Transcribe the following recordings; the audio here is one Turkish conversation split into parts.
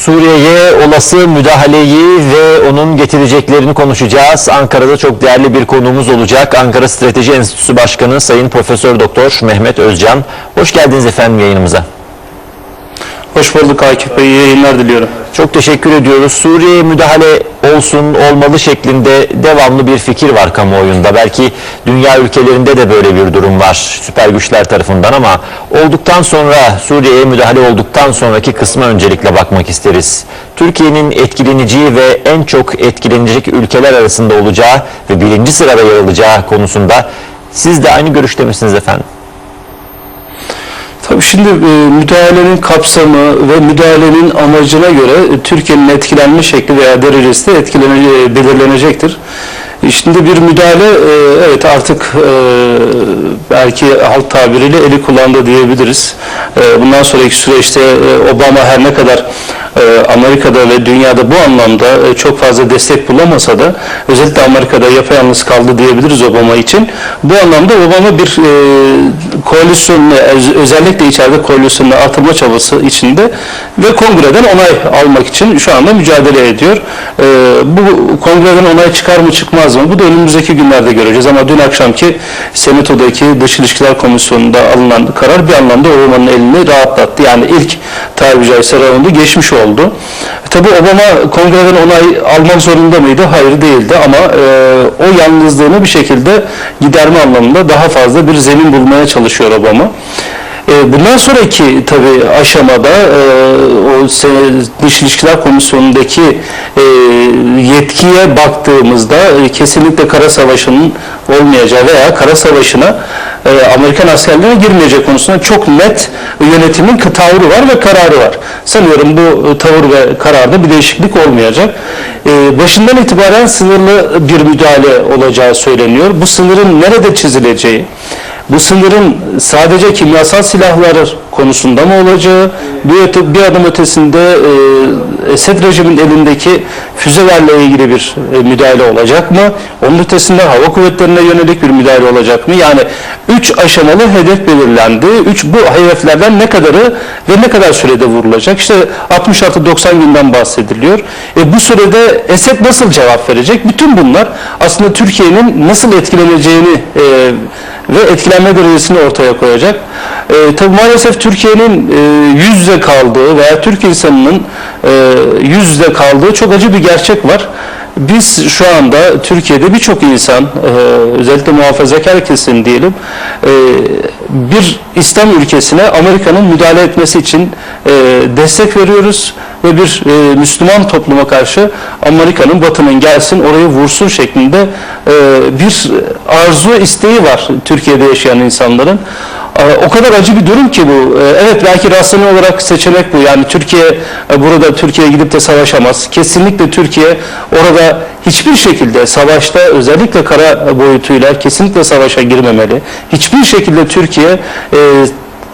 Suriye'ye olası müdahaleyi ve onun getireceklerini konuşacağız. Ankara'da çok değerli bir konuğumuz olacak. Ankara Strateji Enstitüsü Başkanı Sayın Profesör Doktor Mehmet Özcan. Hoş geldiniz efendim yayınımıza. Hoş bulduk Akif Bey. İyi yayınlar diliyorum. Çok teşekkür ediyoruz. Suriye'ye müdahale olsun, olmalı şeklinde devamlı bir fikir var kamuoyunda. Belki dünya ülkelerinde de böyle bir durum var süper güçler tarafından ama olduktan sonra Suriye'ye müdahale olduktan sonraki kısma öncelikle bakmak isteriz. Türkiye'nin etkileneceği ve en çok etkilenecek ülkeler arasında olacağı ve birinci sırada yer alacağı konusunda siz de aynı görüşte misiniz efendim? Tabii şimdi e, müdahalenin kapsamı ve müdahalenin amacına göre e, Türkiye'nin etkilenme şekli veya derecesi de etkilene, e, belirlenecektir. Şimdi bir müdahale e, evet artık e, belki halk tabiriyle eli kullandı diyebiliriz. E, Bundan sonraki süreçte e, Obama her ne kadar Amerika'da ve dünyada bu anlamda çok fazla destek bulamasa da özellikle Amerika'da yapayalnız kaldı diyebiliriz Obama için. Bu anlamda Obama bir e, koalisyonla öz- özellikle içeride koalisyonla atılma çabası içinde ve kongreden onay almak için şu anda mücadele ediyor. E, bu kongreden onay çıkar mı çıkmaz mı? Bu da önümüzdeki günlerde göreceğiz ama dün akşamki Senato'daki Dış İlişkiler Komisyonu'nda alınan karar bir anlamda Obama'nın elini rahatlattı. Yani ilk tabiri caizse raundu geçmiş oldu. Tabi Obama kongreden onay almak zorunda mıydı? Hayır değildi ama e, o yalnızlığını bir şekilde giderme anlamında daha fazla bir zemin bulmaya çalışıyor Obama. E, Bundan sonraki tabi aşamada e, o Dış İlişkiler Komisyonu'ndaki e, yetkiye baktığımızda kesinlikle kara savaşının olmayacağı veya kara savaşına Amerikan askerlerine girmeyecek konusunda çok net yönetimin tavrı var ve kararı var. Sanıyorum bu tavır ve kararda bir değişiklik olmayacak. Başından itibaren sınırlı bir müdahale olacağı söyleniyor. Bu sınırın nerede çizileceği, bu sınırın sadece kimyasal silahları konusunda mı olacağı, bir, öte, bir adım ötesinde e, Esed rejimin elindeki füzelerle ilgili bir e, müdahale olacak mı? Onun ötesinde hava kuvvetlerine yönelik bir müdahale olacak mı? Yani üç aşamalı hedef belirlendi. Üç bu hedeflerden ne kadarı ve ne kadar sürede vurulacak? İşte 66-90 günden bahsediliyor. E, bu sürede Esed nasıl cevap verecek? Bütün bunlar aslında Türkiye'nin nasıl etkileneceğini e, ve etkilenme derecesini ortaya koyacak. E, tabii maalesef Türkiye'nin e, yüz yüze kaldığı veya Türk insanının e, yüz yüze kaldığı çok acı bir gerçek var. Biz şu anda Türkiye'de birçok insan, e, özellikle muhafazakar kesim diyelim, e, bir İslam ülkesine Amerika'nın müdahale etmesi için e, destek veriyoruz ve bir Müslüman topluma karşı Amerika'nın, Batı'nın gelsin orayı vursun şeklinde bir arzu isteği var Türkiye'de yaşayan insanların. E, O kadar acı bir durum ki bu. E, Evet belki rasyonel olarak seçenek bu. Yani Türkiye e, burada Türkiye gidip de savaşamaz. Kesinlikle Türkiye orada hiçbir şekilde savaşta özellikle kara boyutuyla kesinlikle savaşa girmemeli. Hiçbir şekilde Türkiye e,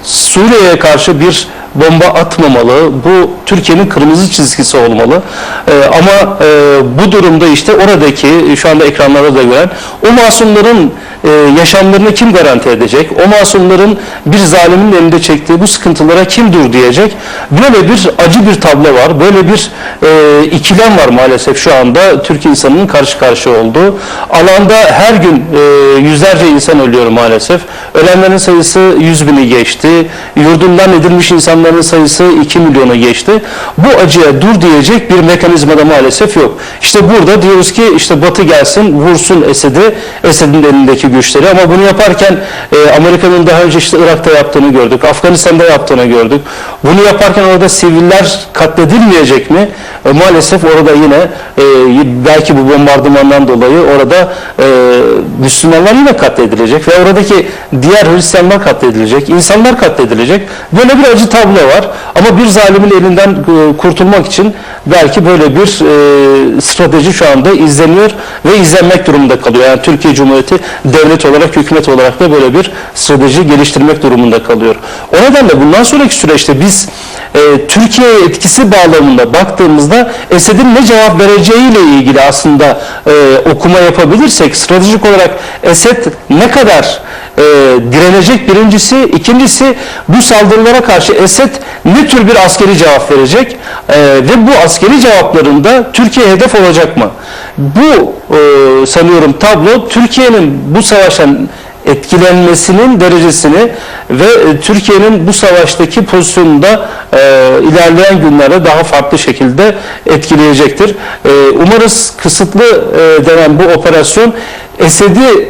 Suriye'ye karşı bir bomba atmamalı. Bu Türkiye'nin kırmızı çizgisi olmalı. Ee, ama e, bu durumda işte oradaki şu anda ekranlarda da gören o masumların e, yaşamlarını kim garanti edecek? O masumların bir zalimin elinde çektiği bu sıkıntılara kim dur diyecek? Böyle bir acı bir tablo var. Böyle bir e, ikilem var maalesef şu anda Türk insanının karşı karşıya olduğu. Alanda her gün e, yüzlerce insan ölüyor maalesef. Ölenlerin sayısı 100 bini geçti. Yurdundan edilmiş insanların sayısı 2 milyonu geçti. Bu acıya dur diyecek bir mekanizma da maalesef yok. İşte burada diyoruz ki işte Batı gelsin vursun Esed'i, Esed'in elindeki güçleri ama bunu yaparken e, Amerika'nın daha önce işte Irak'ta yaptığını gördük, Afganistan'da yaptığını gördük. Bunu yaparken orada siviller katledilmeyecek mi? E, maalesef orada yine e, belki bu bombardımandan dolayı orada e, Müslümanlar yine katledilecek ve oradaki diğer Hristiyanlar katledilecek, insanlar katledilecek. Böyle bir acı tablo var ama bir zalimin elinden e, kurtulmak için belki böyle bir e, strateji şu anda izleniyor ve izlenmek durumunda kalıyor. Yani Türkiye Cumhuriyeti devlet olarak, hükümet olarak da böyle bir strateji geliştirmek durumunda kalıyor. O nedenle bundan sonraki süreçte biz e, Türkiye etkisi bağlamında baktığımızda Esed'in ne cevap vereceğiyle ilgili aslında e, okuma yapabilirsek stratejik olarak Esed ne kadar e, direnecek birincisi, ikincisi bu saldırılara karşı Esed ne tür bir askeri cevap verecek E, ve bu askeri cevaplarında Türkiye hedef olacak mı? Bu e, sanıyorum tablo Türkiye'nin bu savaştan etkilenmesinin derecesini ve e, Türkiye'nin bu savaştaki pozisyonunda e, ilerleyen günlerde daha farklı şekilde etkileyecektir. E, umarız kısıtlı e, denen bu operasyon Esed'i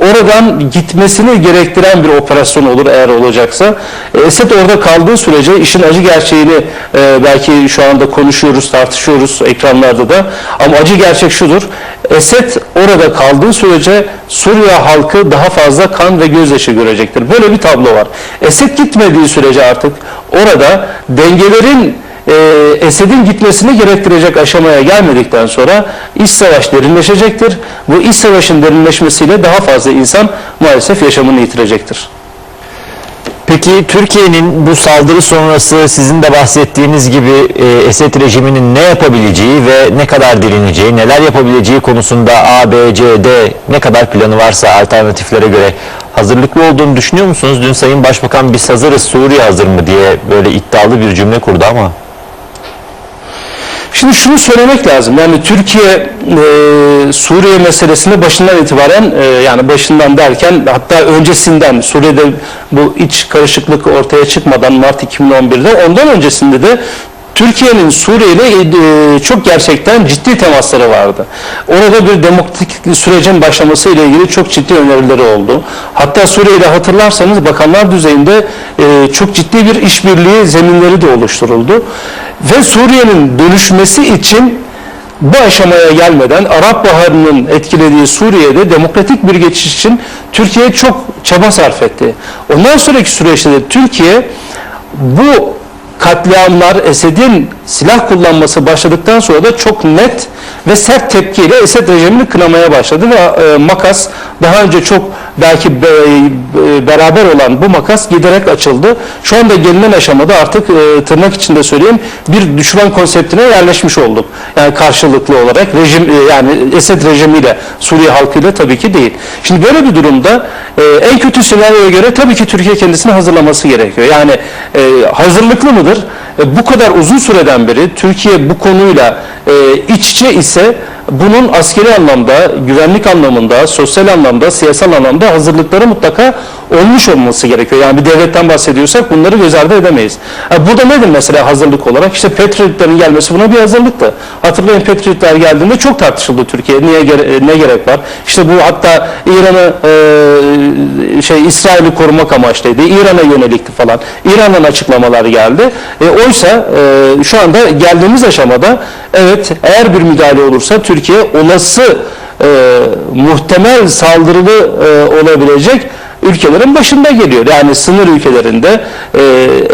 oradan gitmesini gerektiren bir operasyon olur eğer olacaksa. E, Esed orada kaldığı sürece işin acı gerçeğini e, belki şu anda konuşuyoruz, tartışıyoruz ekranlarda da. Ama acı gerçek şudur. Esed orada kaldığı sürece Suriye halkı daha fazla kan ve gözyaşı görecektir. Böyle bir tablo var. Esed gitmediği sürece artık orada dengelerin e, Esed'in gitmesini gerektirecek aşamaya gelmedikten sonra iç savaş derinleşecektir. Bu iç savaşın derinleşmesiyle daha fazla insan maalesef yaşamını yitirecektir. Peki Türkiye'nin bu saldırı sonrası sizin de bahsettiğiniz gibi e, Esed rejiminin ne yapabileceği ve ne kadar direneceği, neler yapabileceği konusunda A, B, C, D ne kadar planı varsa alternatiflere göre hazırlıklı olduğunu düşünüyor musunuz? Dün Sayın Başbakan biz hazırız Suriye hazır mı diye böyle iddialı bir cümle kurdu ama. Şimdi şunu söylemek lazım. Yani Türkiye e, Suriye meselesini başından itibaren e, yani başından derken hatta öncesinden Suriye'de bu iç karışıklık ortaya çıkmadan Mart 2011'de ondan öncesinde de Türkiye'nin Suriye ile e, çok gerçekten ciddi temasları vardı. Orada bir demokratik sürecin başlaması ile ilgili çok ciddi önerileri oldu. Hatta Suriye'de hatırlarsanız bakanlar düzeyinde e, çok ciddi bir işbirliği zeminleri de oluşturuldu. Ve Suriye'nin dönüşmesi için bu aşamaya gelmeden Arap Baharı'nın etkilediği Suriye'de demokratik bir geçiş için Türkiye çok çaba sarf etti. Ondan sonraki süreçte de Türkiye bu katliamlar, Esed'in silah kullanması başladıktan sonra da çok net ve sert tepkiyle Esed rejimini kınamaya başladı ve e, makas daha önce çok belki be- e, beraber olan bu makas giderek açıldı. Şu anda gelinen aşamada artık e, tırnak içinde söyleyeyim bir düşman konseptine yerleşmiş olduk. Yani karşılıklı olarak rejim e, yani Esed rejimiyle Suriye halkıyla tabii ki değil. Şimdi böyle bir durumda e, en kötü senaryoya göre tabii ki Türkiye kendisini hazırlaması gerekiyor. Yani e, hazırlıklı mıdır? E, bu kadar uzun süreden beri Türkiye bu konuyla e, iç içe ise bunun askeri anlamda, güvenlik anlamında, sosyal anlamda, siyasal anlamda hazırlıkları mutlaka olmuş olması gerekiyor. Yani bir devletten bahsediyorsak bunları göz ardı edemeyiz. Ha, burada nedir mesela hazırlık olarak? İşte Patriot'ların gelmesi buna bir hazırlıktı. Hatırlayın Patriot'lar geldiğinde çok tartışıldı Türkiye. Niye ne gerek var? İşte bu hatta İran'ı e, şey İsrail'i korumak amaçlıydı. İran'a yönelikti falan. İran'dan açıklamalar geldi. E, oysa e, şu anda geldiğimiz aşamada evet eğer bir müdahale olursa Türkiye olası e, muhtemel saldırılı e, olabilecek ülkelerin başında geliyor. Yani sınır ülkelerinde e,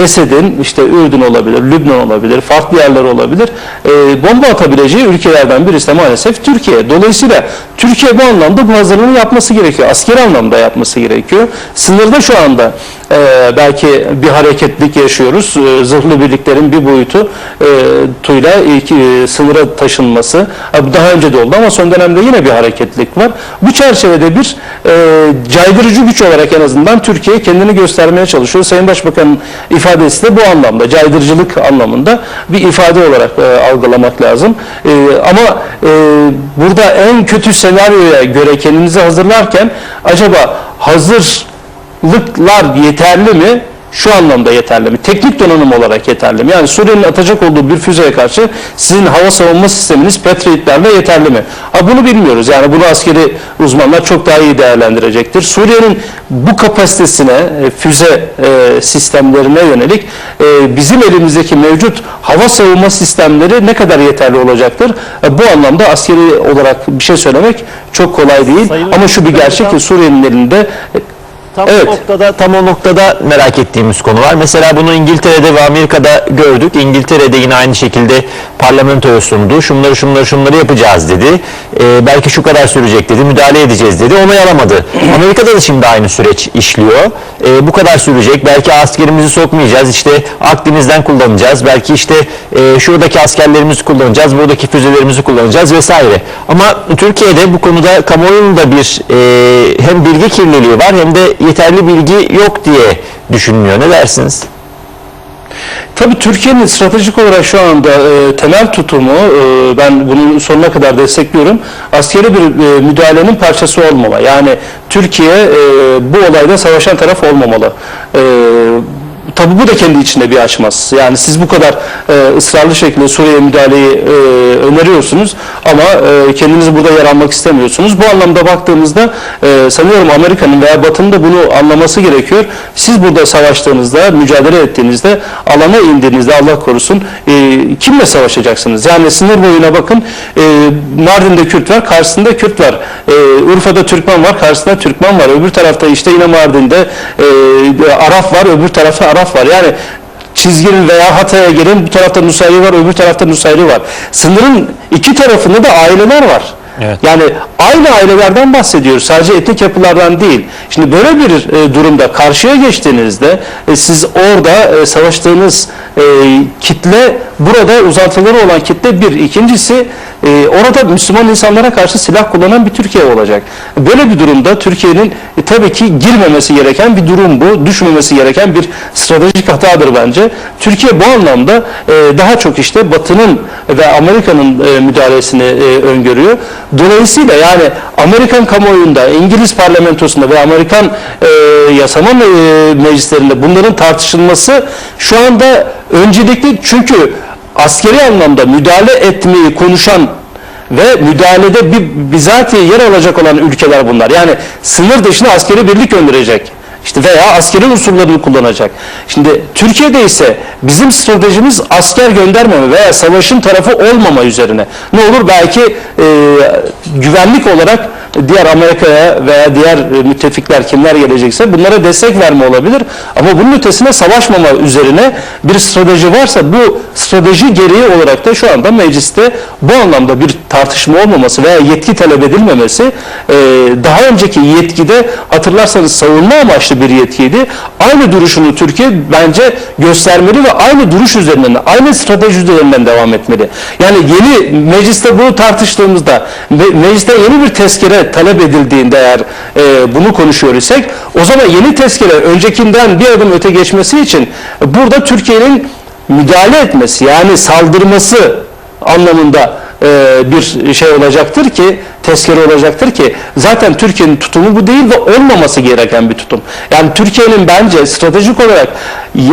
Esed'in işte Ürdün olabilir, Lübnan olabilir, farklı yerler olabilir. E, bomba atabileceği ülkelerden birisi de maalesef Türkiye. Dolayısıyla Türkiye bu anlamda bu hazırlığını yapması gerekiyor. Askeri anlamda yapması gerekiyor. Sınırda şu anda e, belki bir hareketlik yaşıyoruz. E, zırhlı birliklerin bir boyutu e, tuyla ilk, e, sınıra taşınması. Bu daha önce de oldu ama son dönemde yine bir hareketlik var. Bu çerçevede bir e, caydırıcı güç olarak en azından Türkiye kendini göstermeye çalışıyor. Sayın Başbakan'ın ifadesi de bu anlamda, caydırıcılık anlamında bir ifade olarak e, algılamak lazım. E, ama e, burada en kötü senaryoya göre kendinizi hazırlarken acaba hazırlıklar yeterli mi? Şu anlamda yeterli mi? Teknik donanım olarak yeterli mi? Yani Suriye'nin atacak olduğu bir füzeye karşı sizin hava savunma sisteminiz Patriot'lerle yeterli mi? Ha bunu bilmiyoruz. Yani bunu askeri uzmanlar çok daha iyi değerlendirecektir. Suriye'nin bu kapasitesine, e, füze e, sistemlerine yönelik e, bizim elimizdeki mevcut hava savunma sistemleri ne kadar yeterli olacaktır? E, bu anlamda askeri olarak bir şey söylemek çok kolay değil. Sayın Ama şu bir gerçek ki Suriye'nin elinde Tam Evet. o noktada tam o noktada merak ettiğimiz konu var. Mesela bunu İngiltere'de ve Amerika'da gördük. İngiltere'de yine aynı şekilde parlamentoya sundu. Şunları şunları şunları yapacağız dedi. Ee, belki şu kadar sürecek dedi. Müdahale edeceğiz dedi. Onay alamadı. Amerika'da da şimdi aynı süreç işliyor. Ee, bu kadar sürecek. Belki askerimizi sokmayacağız. İşte Akdeniz'den kullanacağız. Belki işte e, şuradaki askerlerimizi kullanacağız. Buradaki füzelerimizi kullanacağız vesaire. Ama Türkiye'de bu konuda kamuoyunun da bir e, hem bilgi kirliliği var hem de yeterli bilgi yok diye düşünülüyor. Ne dersiniz? Tabii Türkiye'nin stratejik olarak şu anda e, temel tutumu, e, ben bunu sonuna kadar destekliyorum, askeri bir e, müdahalenin parçası olmama. Yani Türkiye e, bu olayda savaşan taraf olmamalı. E, tabii bu da kendi içinde bir aşmaz. Yani siz bu kadar e, ısrarlı şekilde Suriye müdahaleyi e, öneriyorsunuz ama e, kendiniz burada yer almak istemiyorsunuz. Bu anlamda baktığımızda e, sanıyorum Amerika'nın veya Batı'nın da bunu anlaması gerekiyor. Siz burada savaştığınızda, mücadele ettiğinizde, alana indiğinizde Allah korusun e, kimle savaşacaksınız? Yani sınır boyuna bakın e, Mardin'de Kürt var, karşısında Kürt var. E, Urfa'da Türkmen var, karşısında Türkmen var. Öbür tarafta işte yine Mardin'de e, Arap var, öbür tarafta Arap var. Yani Çizgili veya Hatay'a gelin bu tarafta Nusayri var, öbür tarafta Nusayri var. Sınırın iki tarafında da aileler var. Evet. Yani aynı ailelerden bahsediyoruz. Sadece etnik yapılardan değil. Şimdi böyle bir e, durumda karşıya geçtiğinizde e, siz orada e, savaştığınız e, kitle burada uzantıları olan kitle bir. İkincisi e, orada Müslüman insanlara karşı silah kullanan bir Türkiye olacak. Böyle bir durumda Türkiye'nin e, tabii ki girmemesi gereken bir durum bu. Düşmemesi gereken bir stratejik hatadır bence. Türkiye bu anlamda e, daha çok işte Batı'nın ve Amerika'nın e, müdahalesini e, öngörüyor. Dolayısıyla yani Amerikan kamuoyunda, İngiliz parlamentosunda ve Amerikan e, yasama me- meclislerinde bunların tartışılması şu anda öncelikli çünkü askeri anlamda müdahale etmeyi konuşan ve müdahalede bir bizatihi yer alacak olan ülkeler bunlar. Yani sınır dışına askeri birlik gönderecek. İşte veya askeri unsurlarını kullanacak. Şimdi Türkiye'de ise bizim stratejimiz asker göndermeme veya savaşın tarafı olmama üzerine. Ne olur belki e, güvenlik olarak diğer Amerika'ya veya diğer e, müttefikler kimler gelecekse bunlara destek verme olabilir. Ama bunun ötesine savaşmama üzerine bir strateji varsa bu strateji gereği olarak da şu anda mecliste bu anlamda bir tartışma olmaması veya yetki talep edilmemesi e, daha önceki yetkide hatırlarsanız savunma amaçlı bir yetkiydi. Aynı duruşunu Türkiye bence göstermeli ve aynı duruş üzerinden, aynı strateji üzerinden devam etmeli. Yani yeni mecliste bunu tartıştığımızda, me- mecliste yeni bir tezkere talep edildiğinde eğer e, bunu konuşuyor isek, o zaman yeni tezkere öncekinden bir adım öte geçmesi için burada Türkiye'nin müdahale etmesi yani saldırması anlamında e, bir şey olacaktır ki tezkere olacaktır ki zaten Türkiye'nin tutumu bu değil ve olmaması gereken bir tutum. Yani Türkiye'nin bence stratejik olarak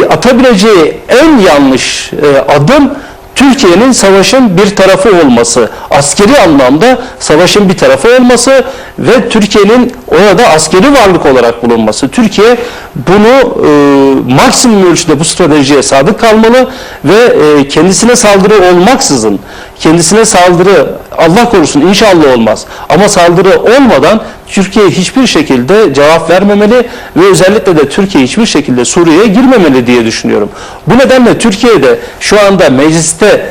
atabileceği en yanlış e, adım Türkiye'nin savaşın bir tarafı olması, askeri anlamda savaşın bir tarafı olması ve Türkiye'nin orada askeri varlık olarak bulunması. Türkiye bunu e, maksimum ölçüde bu stratejiye sadık kalmalı ve e, kendisine saldırı olmaksızın, kendisine saldırı Allah korusun inşallah olmaz ama saldırı olmadan Türkiye hiçbir şekilde cevap vermemeli ve özellikle de Türkiye hiçbir şekilde Suriye'ye girmemeli diye düşünüyorum. Bu nedenle Türkiye'de şu anda mecliste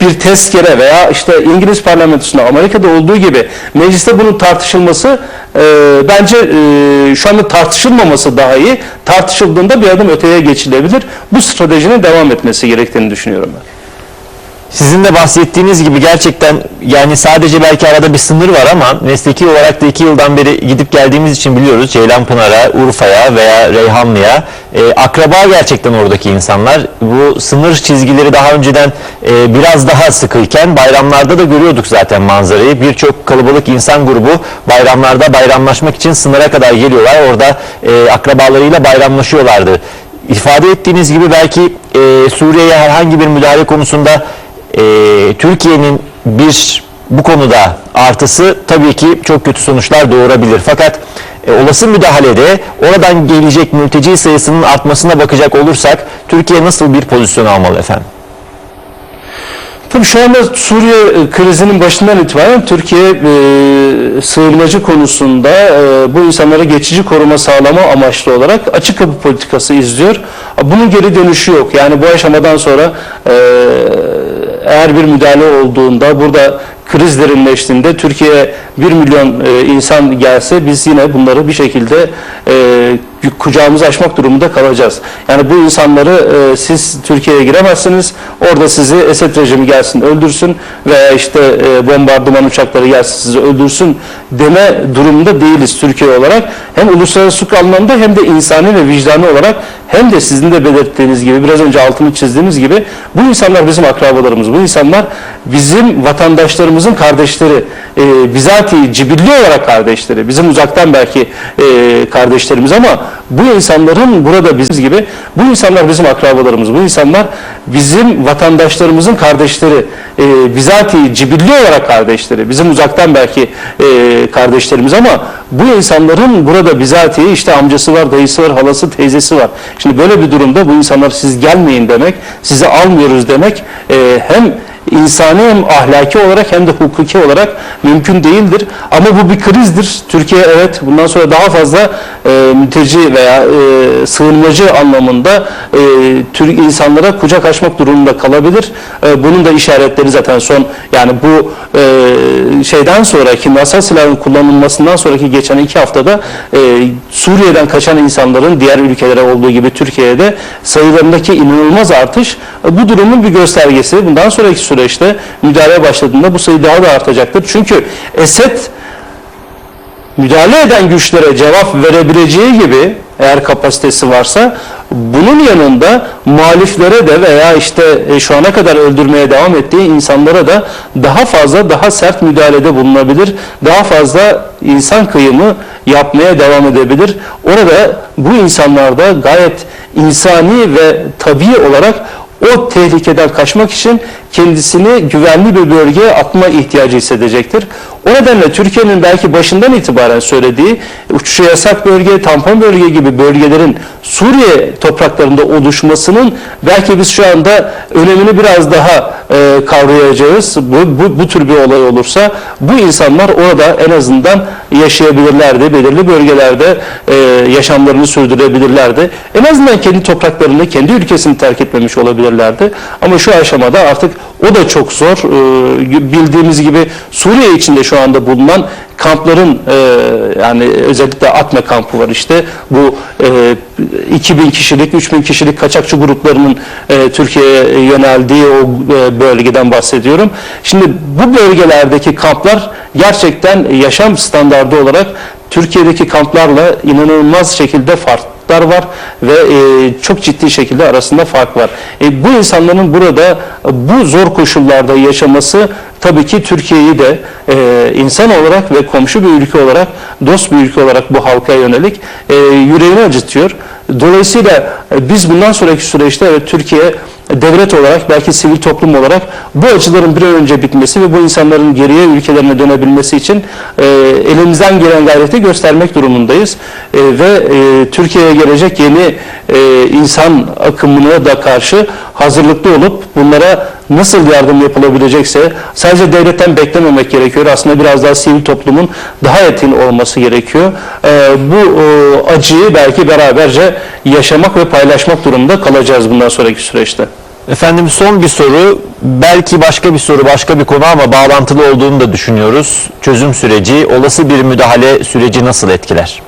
bir tezkere veya işte İngiliz parlamentosunda Amerika'da olduğu gibi mecliste bunun tartışılması e, bence e, şu anda tartışılmaması daha iyi. Tartışıldığında bir adım öteye geçilebilir. Bu stratejinin devam etmesi gerektiğini düşünüyorum ben. Sizin de bahsettiğiniz gibi gerçekten yani sadece belki arada bir sınır var ama mesleki olarak da iki yıldan beri gidip geldiğimiz için biliyoruz Ceylanpınar'a, Urfa'ya veya Reyhanlı'ya e, akraba gerçekten oradaki insanlar. Bu sınır çizgileri daha önceden e, biraz daha sıkıyken bayramlarda da görüyorduk zaten manzarayı. Birçok kalabalık insan grubu bayramlarda bayramlaşmak için sınıra kadar geliyorlar. Orada e, akrabalarıyla bayramlaşıyorlardı. İfade ettiğiniz gibi belki e, Suriye'ye herhangi bir müdahale konusunda e, Türkiye'nin bir bu konuda artısı tabii ki çok kötü sonuçlar doğurabilir. Fakat e, olası müdahalede oradan gelecek mülteci sayısının artmasına bakacak olursak Türkiye nasıl bir pozisyon almalı efendim? Tabii şu anda Suriye e, krizinin başından itibaren Türkiye e, sığınmacı konusunda e, bu insanlara geçici koruma sağlama amaçlı olarak açık kapı politikası izliyor. Bunun geri dönüşü yok. Yani bu aşamadan sonra e, eğer bir müdahale olduğunda burada kriz derinleştiğinde Türkiye'ye 1 milyon e, insan gelse biz yine bunları bir şekilde e, kucağımızı açmak durumunda kalacağız. Yani bu insanları e, siz Türkiye'ye giremezsiniz. Orada sizi Esed rejimi gelsin öldürsün veya işte e, bombardıman uçakları gelsin sizi öldürsün deme durumunda değiliz Türkiye olarak. Hem uluslararası hukuk anlamda hem de insani ve vicdani olarak hem de sizin de belirttiğiniz gibi biraz önce altını çizdiğimiz gibi bu insanlar bizim akrabalarımız. Bu insanlar bizim vatandaşlarımızın kardeşleri. E, bizatihi cibilli olarak kardeşleri. Bizim uzaktan belki e, kardeşlerimiz ama bu insanların burada biz gibi bu insanlar bizim akrabalarımız. Bu insanlar bizim vatandaşlarımızın kardeşleri. E, bizatihi cibilli olarak kardeşleri. Bizim uzaktan belki e, kardeşlerimiz ama bu insanların burada bizatihi işte amcası var, dayısı var, halası, teyzesi var. Şimdi böyle bir durumda bu insanlar siz gelmeyin demek, sizi almıyoruz demek e, hem insani hem ahlaki olarak hem de hukuki olarak mümkün değildir. Ama bu bir krizdir. Türkiye evet bundan sonra daha fazla e, mülteci veya e, sığınmacı anlamında e, Türk insanlara kucak açmak durumunda kalabilir. E, bunun da işaretleri zaten son yani bu e, şeyden sonra kimyasal silahın kullanılmasından sonraki geçen iki haftada e, Suriye'den kaçan insanların diğer ülkelere olduğu gibi Türkiye'de sayılarındaki inanılmaz artış e, bu durumun bir göstergesi. Bundan sonraki süreçte müdahale başladığında bu sayı daha da artacaktır. Çünkü Esed müdahale eden güçlere cevap verebileceği gibi eğer kapasitesi varsa bunun yanında muhaliflere de veya işte e, şu ana kadar öldürmeye devam ettiği insanlara da daha fazla daha sert müdahalede bulunabilir. Daha fazla insan kıyımı yapmaya devam edebilir. Orada bu insanlar da gayet insani ve tabii olarak o tehlikeden kaçmak için kendisini güvenli bir bölgeye atma ihtiyacı hissedecektir. O nedenle Türkiye'nin belki başından itibaren söylediği uçuşa yasak bölge, tampon bölge gibi bölgelerin Suriye topraklarında oluşmasının belki biz şu anda önemini biraz daha e, kavrayacağız. Bu, bu, bu tür bir olay olursa bu insanlar orada en azından yaşayabilirlerdi. Belirli bölgelerde e, yaşamlarını sürdürebilirlerdi. En azından kendi topraklarını, kendi ülkesini terk etmemiş olabilirlerdi. Ama şu aşamada artık o da çok zor. E, bildiğimiz gibi Suriye içinde şu anda bulunan kampların e, yani özellikle Atme kampı var işte bu e, 2000 kişilik 3000 kişilik kaçakçı gruplarının e, Türkiye'ye yöneldiği o e, bölgeden bahsediyorum. Şimdi bu bölgelerdeki kamplar gerçekten yaşam standardı olarak Türkiye'deki kamplarla inanılmaz şekilde farklı var ve e, çok ciddi şekilde arasında fark var. E, bu insanların burada bu zor koşullarda yaşaması tabii ki Türkiye'yi de e, insan olarak ve komşu bir ülke olarak, dost bir ülke olarak bu halka yönelik e, yüreğini acıtıyor. Dolayısıyla e, biz bundan sonraki süreçte evet Türkiye devlet olarak belki sivil toplum olarak bu acıların bir an önce bitmesi ve bu insanların geriye ülkelerine dönebilmesi için e, elimizden gelen gayreti göstermek durumundayız. E, ve e, Türkiye'ye gelecek yeni e, insan akımına da karşı hazırlıklı olup bunlara nasıl yardım yapılabilecekse sadece devletten beklememek gerekiyor. Aslında biraz daha sivil toplumun daha etkin olması gerekiyor. E, bu e, acıyı belki beraberce yaşamak ve paylaşmak durumunda kalacağız bundan sonraki süreçte. Efendim son bir soru, belki başka bir soru, başka bir konu ama bağlantılı olduğunu da düşünüyoruz. Çözüm süreci, olası bir müdahale süreci nasıl etkiler?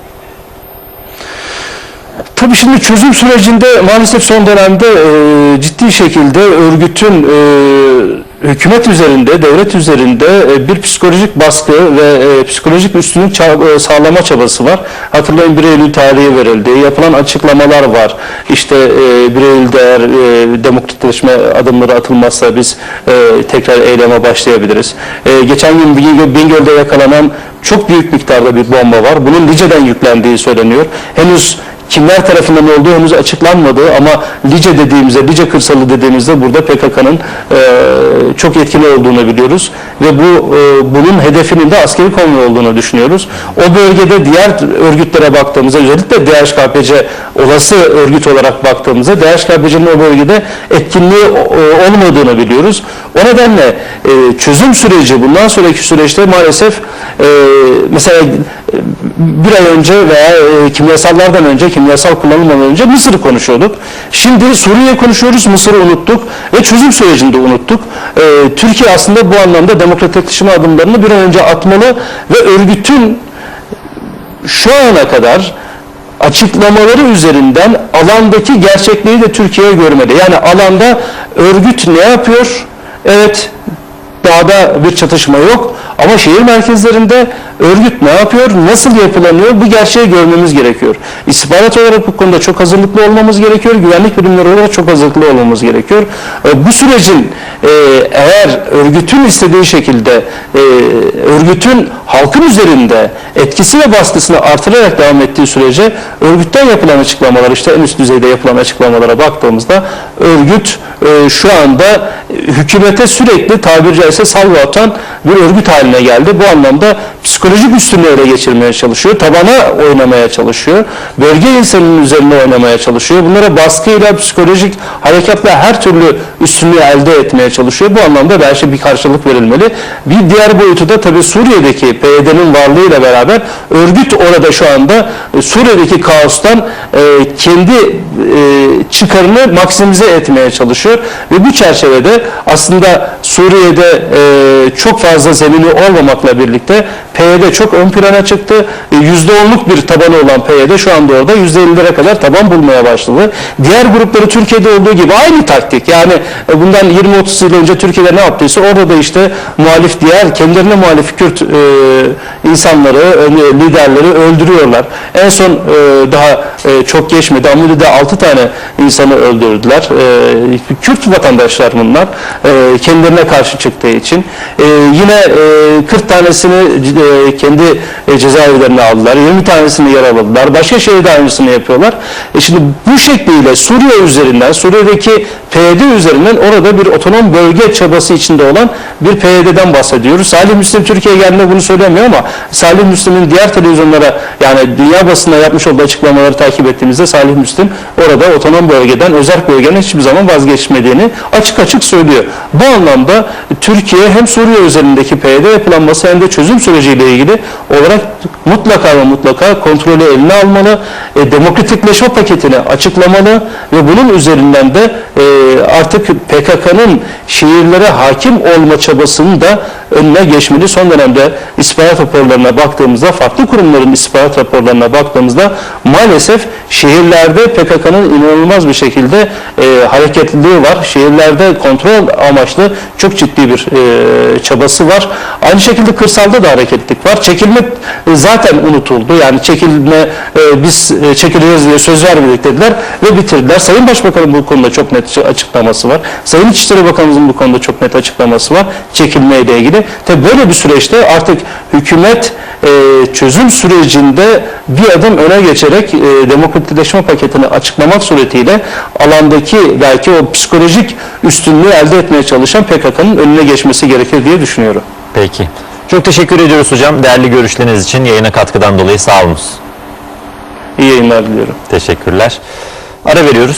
Tabii şimdi çözüm sürecinde maalesef son dönemde e, ciddi şekilde örgütün e, hükümet üzerinde, devlet üzerinde e, bir psikolojik baskı ve e, psikolojik üstünlük ça- e, sağlama çabası var. Hatırlayın 1 Eylül tarihi verildi. Yapılan açıklamalar var. İşte e, 1 Eylül'de eğer e, demokratikleşme adımları atılmazsa biz e, tekrar eyleme başlayabiliriz. E, geçen gün Bingöl- Bingöl'de yakalanan çok büyük miktarda bir bomba var. Bunun Lice'den yüklendiği söyleniyor. Henüz kimler tarafından olduğu henüz açıklanmadı ama Lice dediğimizde, Lice kırsalı dediğimizde burada PKK'nın e, çok etkili olduğunu biliyoruz ve bu e, bunun hedefinin de askeri konvoy olduğunu düşünüyoruz. O bölgede diğer örgütlere baktığımızda özellikle DHKPC olası örgüt olarak baktığımızda DHKPC'nin o bölgede etkinliği e, olmadığını biliyoruz. O nedenle e, çözüm süreci bundan sonraki süreçte maalesef e, mesela bir ay önce veya e, kimyasallardan önce, kimyasal kullanılmadan önce Mısır'ı konuşuyorduk. Şimdi Suriye konuşuyoruz, Mısır'ı unuttuk ve çözüm sürecinde unuttuk. E, Türkiye aslında bu anlamda demokratikleşme adımlarını bir an önce atmalı ve örgütün şu ana kadar açıklamaları üzerinden alandaki gerçekliği de Türkiye görmeli. Yani alanda örgüt ne yapıyor? Evet, dağda bir çatışma yok ama şehir merkezlerinde örgüt ne yapıyor, nasıl yapılanıyor bu gerçeği görmemiz gerekiyor. İstihbarat olarak bu konuda çok hazırlıklı olmamız gerekiyor, güvenlik birimleri olarak çok hazırlıklı olmamız gerekiyor. E, Bu sürecin e, eğer örgütün istediği şekilde e, örgütün halkın üzerinde etkisi ve baskısını artırarak devam ettiği sürece örgütten yapılan açıklamalar işte en üst düzeyde yapılan açıklamalara baktığımızda örgüt şu anda hükümete sürekli tabiri caizse salvo atan bir örgüt haline geldi. Bu anlamda psikolojik üstünlüğü ele geçirmeye çalışıyor. Tabana oynamaya çalışıyor. Bölge insanının üzerine oynamaya çalışıyor. Bunlara baskıyla, psikolojik harekatla her türlü üstünlüğü elde etmeye çalışıyor. Bu anlamda belki bir karşılık verilmeli. Bir diğer boyutu da tabii Suriye'deki PYD'nin varlığıyla beraber örgüt orada şu anda e, Suriye'deki kaostan e, kendi e, çıkarını maksimize etmeye çalışıyor ve bu çerçevede aslında Suriye'de e, çok fazla zemini olmamakla birlikte PYD çok ön plana çıktı. E, %10'luk bir tabanı olan PYD şu anda orada %50'lere kadar taban bulmaya başladı. Diğer grupları Türkiye'de olduğu gibi aynı taktik. Yani e, bundan 20-30 yıl önce Türkiye'de ne yaptıysa orada da işte muhalif diğer kendilerine muhalif Kürt e, insanları, e, liderleri öldürüyorlar. En son e, daha e, çok geçmedi. Amuri'de 6 tane insanı öldürdüler. E, Kürt vatandaşlar bunlar. E, kendilerine karşı çıktığı için. E, yine e, 40 tanesini e, kendi e, cezaevlerine aldılar. 20 tanesini yaraladılar. Başka şehirde aynısını yapıyorlar. Şimdi bu şekliyle Suriye üzerinden, Suriye'deki PYD üzerinden orada bir otonom bölge çabası içinde olan bir PYD'den bahsediyoruz. Salih Müslim Türkiye'ye geldiğinde bunu söylemiyor ama Salih Müslim'in diğer televizyonlara yani dünya basına yapmış olduğu açıklamaları takip ettiğimizde Salih Müslim orada otonom bölgeden, özel bölgeden hiçbir zaman vazgeçmediğini açık açık söylüyor. Bu anlamda Türkiye hem Suriye üzerindeki PYD yapılanması hem de çözüm süreciyle ilgili olarak mutlaka ve mutlaka kontrolü eline almalı, e, demokratikleşme paketini açıklamalı ve bunun üzerinden de e, artık PKK'nın şehirlere hakim olma çabasını da önüne geçmeli. Son dönemde istihbarat raporlarına baktığımızda, farklı kurumların istihbarat raporlarına baktığımızda maalesef şehirlerde PKK'nın inanılmaz bir şekilde e, hareketliliği var. Şehirlerde kontrol amaçlı çok ciddi bir e, çabası var. Aynı şekilde kırsalda da hareketlilik var. Çekilme e, zaten unutuldu. Yani çekilme e, biz e, çekileceğiz diye söz vermedik dediler ve bitirdiler. Sayın Başbakanın bu konuda çok net açıklaması var. Sayın İçişleri Bakanımızın bu konuda çok net açıklaması var. Çekilme ile ilgili. Tabi böyle bir süreçte artık hükümet e, çözüm sürecinde bir adım öne geçerek e, demokratikleşme paketini açıklamak suretiyle alandaki belki o psikolojik üstünlüğü elde etmeye çalışan PKK'nın önüne geçmesi gerekir diye düşünüyorum. Peki. Çok teşekkür ediyoruz hocam. Değerli görüşleriniz için yayına katkıdan dolayı sağ olunuz. İyi yayınlar diliyorum. Teşekkürler. Ara veriyoruz.